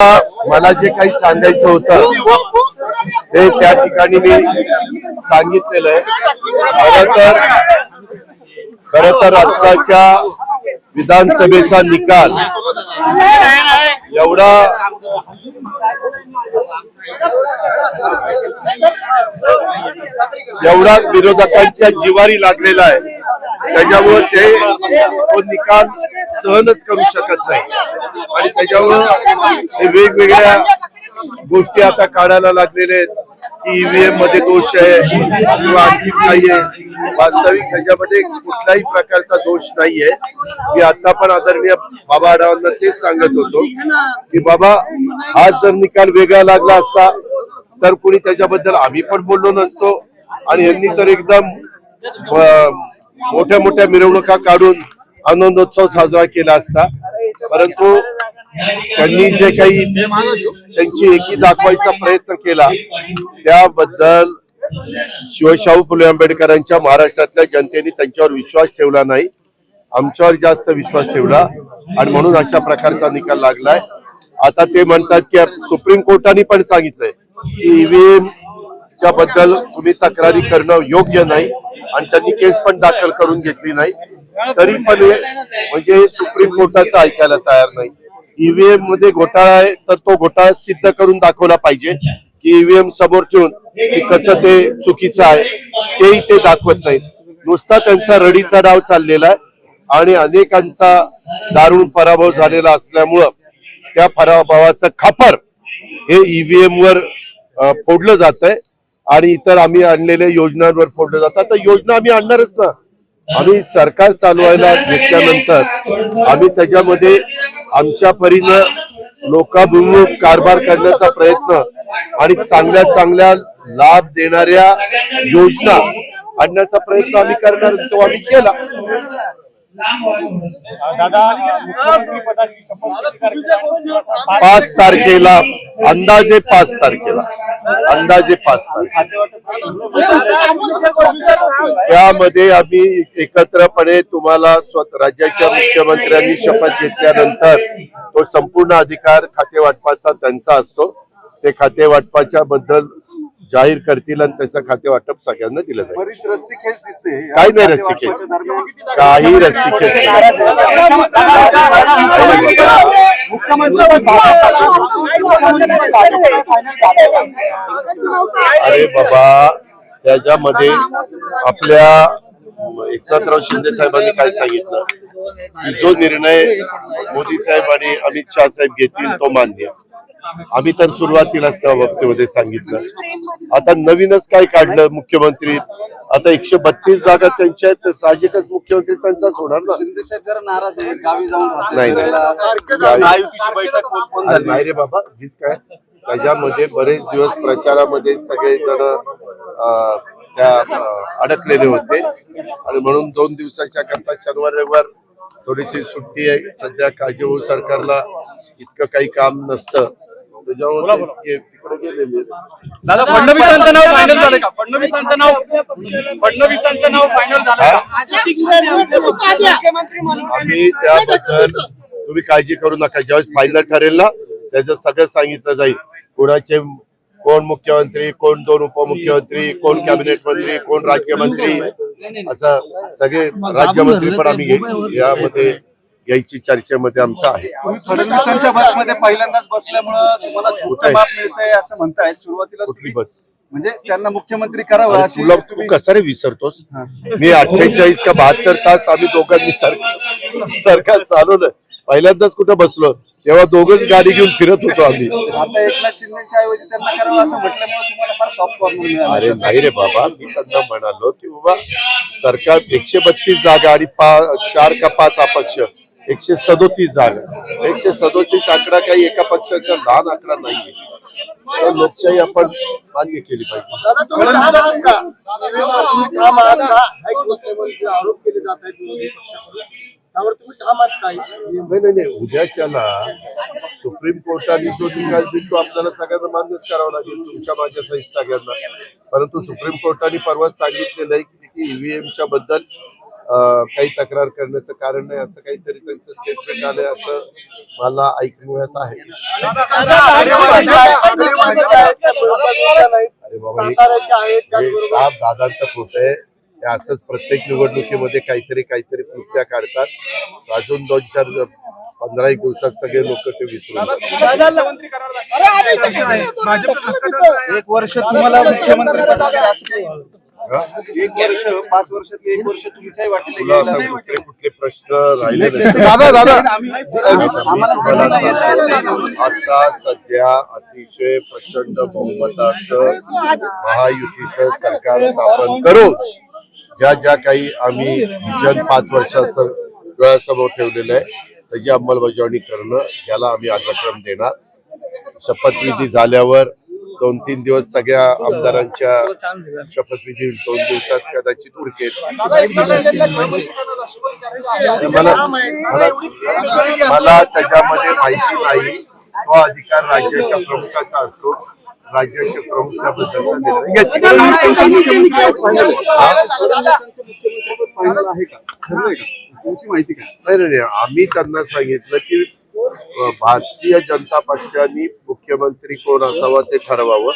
मला जे काही सांगायचं होतं ते त्या ठिकाणी मी सांगितलेलं आहे. खर तर खर तर आत्ताच्या विधानसभेचा निकाल एवढा एवढा विरोधकांच्या जिवारी लागलेला आहे. त्याच्यामुळं ते तो निकाल सहनच करू शकत नाही. आणि त्याच्यामुळं वेगवेगळ्या गोष्टी आता काढायला लागलेल्या आहेत. की ईव्हीएममध्ये दोष आहे किंवा आणखी काही आहे. वास्तविक ह्याच्यामध्ये कुठल्याही प्रकारचा दोष नाहीये मी आता पण आदरणीय बाबा आढावांना तेच सांगत होतो की बाबा आज जर निकाल वेगळा लागला असता तर कुणी त्याच्याबद्दल आम्ही पण बोललो नसतो. आणि यांनी तर एकदम मोठ्या मोठ्या मिरवणुका काढून आनंदोत्सव साजरा केला असता. परंतु त्यांनी जे काही त्यांची एकी दाखवायचा प्रयत्न केला त्याबद्दल शिवशाहू फुले आंबेडकरांच्या महाराष्ट्रातल्या जनतेने त्यांच्यावर विश्वास ठेवला नाही. आमच्यावर जास्त विश्वास ठेवला आणि म्हणून अशा प्रकारचा निकाल लागलाय. आता ते म्हणतात की सुप्रीम कोर्टाने पण सांगितलंय की ईव्हीएम च्या बद्दल तुम्ही तक्रारी करणं योग्य नाही. आणि त्यांनी केस पण दाखल करून घेतली नाही. तरी पण म्हणजे सुप्रीम कोर्टाचं ऐकायला तयार नाही. ईव्हीएममध्ये घोटाळा आहे तर तो घोटाळा सिद्ध करून दाखवला पाहिजे की ईव्हीएम समोर ठेवून कसं ते चुकीचं आहे तेही ते दाखवत नाही. नुसता त्यांचा रडीचा डाव चाललेला आहे आणि अनेकांचा दारुण पराभव झालेला असल्यामुळं त्या पराभवाचं खापर हे ईव्हीएम वर फोडलं जात आहे आणि इतर आम्ही आणलेल्या योजनांवर फोडलं जातात. तर योजना आम्ही आणणारच ना. आम्ही सरकार चालवायला घेतल्यानंतर आम्ही त्याच्यामध्ये आमच्या परीनं लोकाभिमुख कारभार करण्याचा प्रयत्न आणि चांगल्या चांगल्या लाभ देणाऱ्या योजना आणण्याचा प्रयत्न आम्ही करणार तो आम्ही केला. पाच तारखेला अंदाजे पाच तारखेला. अंदाजे पाच तारखेला. त्यामध्ये आम्ही एकत्रपणे तुम्हाला राज्याच्या मुख्यमंत्र्यांनी शपथ घेतल्यानंतर तो संपूर्ण अधिकार खाते वाटपाचा त्यांचा असतो. ते खाते वाटपाच्या बद्दल जाहीर करतील आणि त्याचं खाते वाटप सगळ्यांना दिलं जाईल. काही नाही रस्सी खेच काही रस्सी खेच नाही. अरे बाबा त्याच्यामध्ये आपल्या एकनाथराव शिंदे साहेबांनी काय सांगितलं? की जो निर्णय मोदी साहेब आणि अमित शहा साहेब घेतील तो मान्य आम्ही तर सुरुवातीलाच त्या वक्तेमध्ये सांगितलं. आता नवीनच काय काढलं मुख्यमंत्री? आता एकशे बत्तीस जागा त्यांच्या आहेत तर साहजिकच मुख्यमंत्री त्यांचाच होणार ना? शिंदे साहेब जरा नाराज आहेत गावी जाऊन राहतात. नाही, नाही. फिरायला. महायुतीची बैठक पोस्टपोन अरे झाली. नाही रे बाबा हीच काय? त्याच्यामध्ये बरेच दिवस प्रचारामध्ये सगळे जण त्या अं, अडकलेले होते. आणि म्हणून दोन दिवसाच्या करता शनिवार रविवार थोडीशी सुट्टी आहे. सध्या काळजीभाऊ सरकारला इतकं काही काम नसतं. तिकडे. दादा फडणवीसांचं नाव फायनल झालं का? फडणवीसांचं नाव फडणवीसांचं नाव फायनल झालं का? आम्ही त्याबद्दल तुम्ही काळजी करू नका. ज्यावेळेस फायनल ठरेल ना त्याचं सगळं सांगितलं जाईल. कोणाचे कोण मुख्यमंत्री कोण दोन उपमुख्यमंत्री कोण कॅबिनेट मंत्री कोण राज्यमंत्री असं सगळे राज्यमंत्री पण आम्ही घे- यामध्ये घ्यायची चर्चेमध्ये आमचं आहे. तुम्ही फडणवीसांच्या बसमध्ये पहिल्यांदाच बसल्यामुळं तुम्हाला कुठे? माप मिळतंय असं म्हणतायत. सुरुवातीला कुठली बस? म्हणजे त्यांना मुख्यमंत्री करावं अशी तुला तू कसं रे विसरतोस? मी अठ्ठेचाळीस का बहात्तर तास आम्ही दोघांनी सरकार सरकार चालवलं. पहिल्यांदाच कुठं बसलो? तेव्हा दोघच गाडी घेऊन फिरत होतो आम्ही. आता एकनाथ शिंदेच्या ऐवजी त्यांना करावं असं म्हटल्यामुळे तुम्हाला फार सॉफ्ट कॉर्नर मिळालं. अरे नाही रे बाबा मी त्यांना म्हणालो की बाबा सरकार एकशे बत्तीस जागा आणि पा- चार का पाच अपक्ष. एकशे सदोतीस जागा. एकशे सदोतीस आकडा काही एका पक्षाचा लहान आकडा नाहीये. तर लोकशाही आपण मान्य केली पाहिजे. नाही नाही नाही उद्याच्याला सुप्रीम कोर्टाने जो निकाल दिला तो आपल्याला सगळ्यांना मान्यच करावा लागेल तुमच्या माझ्या सहित सगळ्यांना. परंतु सुप्रीम कोर्टाने परवाच सांगितलेलं आहे की ईव्हीएमच्या बद्दल अं, काही तक्रार करण्याचं कारण नाही असं काहीतरी त्यांचं स्टेटमेंट आलंय असं मला ऐकण्यात आहे. अरे बाबा साफ दादांत खोट आहे. हे असंच प्रत्येक निवडणुकीमध्ये काहीतरी काहीतरी कृत्या काढतात. अजून दोन चार पंधरा एक दिवसात सगळे लोक ते विसरून. एक वर्ष तुम्हाला मुख्यमंत्री एक वर्ष पाच वर्षातले एक वर्ष तुमच्याही वाटेला यायला. दुसरे कुठले प्रश्न राहिले नाही. दादा दादा आम्हाला आता सध्या अतिशय प्रचंड बहुमताचं महायुतीचं सरकार स्थापन करून ज्या ज्या काही आम्ही विजन पाच वर्षाचं डोळ्यासमोर ठेवलेलं आहे त्याची अंमलबजावणी करणं याला आम्ही अग्रक्रम देणार. शपथविधी झाल्यावर दोन तीन दिवस सगळ्या आमदारांच्या शपथविधी दोन दिवसात कदाचित उरकेल मला त्याच्यामध्ये माहिती नाही. तो अधिकार राज्याच्या प्रमुखाचा असतो. राज्याचे प्रमुख. हा? नाही. आम्ही त्यांना सांगितलं की भारतीय जनता पक्षाने मुख्यमंत्री कोण असावा ते ठरवावं.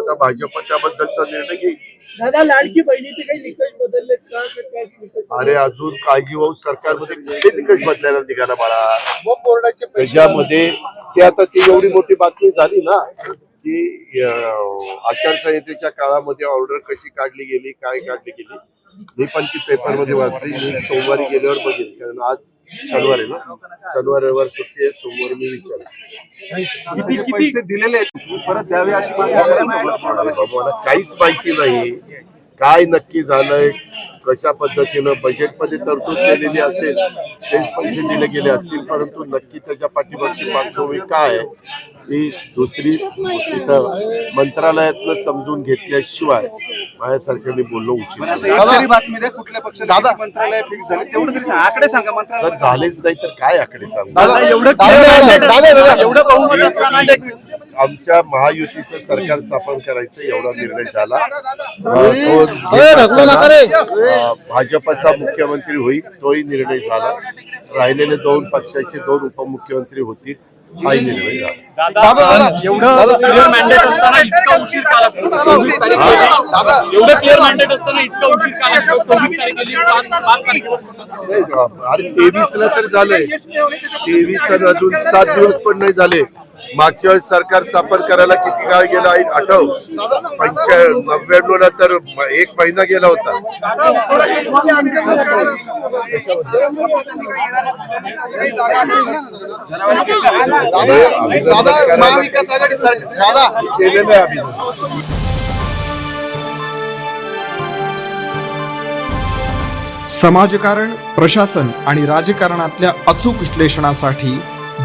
आता भाजप त्याबद्दलचा निर्णय घेईल. दादा लाडकी बहिणीचे काही निकष बदलले का? का काय निकष अरे अजून काळजी भाऊ सरकारमध्ये कुठे निकष बदलायला निघाला बाळा? बोर्डाचे त्याच्यामध्ये ते आता ती एवढी मोठी बातमी झाली ना की अं, आचारसंहितेच्या काळामध्ये ऑर्डर कशी काढली गेली काय काढली गेली मी पण ती पेपरमध्ये वाचली. मी सोमवारी गेल्यावर बघेन. कारण आज शनिवार आहे ना? शनिवार रविवार सुट्टी आहे. सोमवारी मी विचार पैसे दिलेले आहेत. परत द्यावे अशी मागणी. मला काहीच माहिती नाही. काय नक्की झालंय? कशा पद्धतीनं बजेटमध्ये तरतूद केलेली असेल तेच पैसे दिले गेले असतील परंतु नक्की त्याच्या पाठीमागची पार्श्वभूमी काय आहे ती दुसरी इथं मंत्रालयातनं समजून घेतल्याशिवाय उचित द्या कुठल्या पक्षाला किती मंत्रालय फिक्स झाले तेवढं तरी सांगा. आकडे सांगा जर मंत्रालय झालेच नाही तर काय आकडे सांगू? दादा एवढं आमच्या महायुतीचं सरकार स्थापन करायचं एवढा निर्णय झाला. भाजपचा मुख्यमंत्री होईल तोही निर्णय झाला. राहिलेले दोन पक्षाचे दोन उपमुख्यमंत्री होतील अरे तेवीस ला तर झालंय. तेवीस अजून सात दिवस पण नाही झाले. मागच्या वेळेस सरकार स्थापन करायला किती काळ गेला? आहे आठव. पंच्या नव्याण्णव ला तर एक महिना गेला होता. करायला केलेलं आहे अभिनंदन. समाजकारण प्रशासन आणि राजकारणातल्या अचूक विश्लेषणासाठी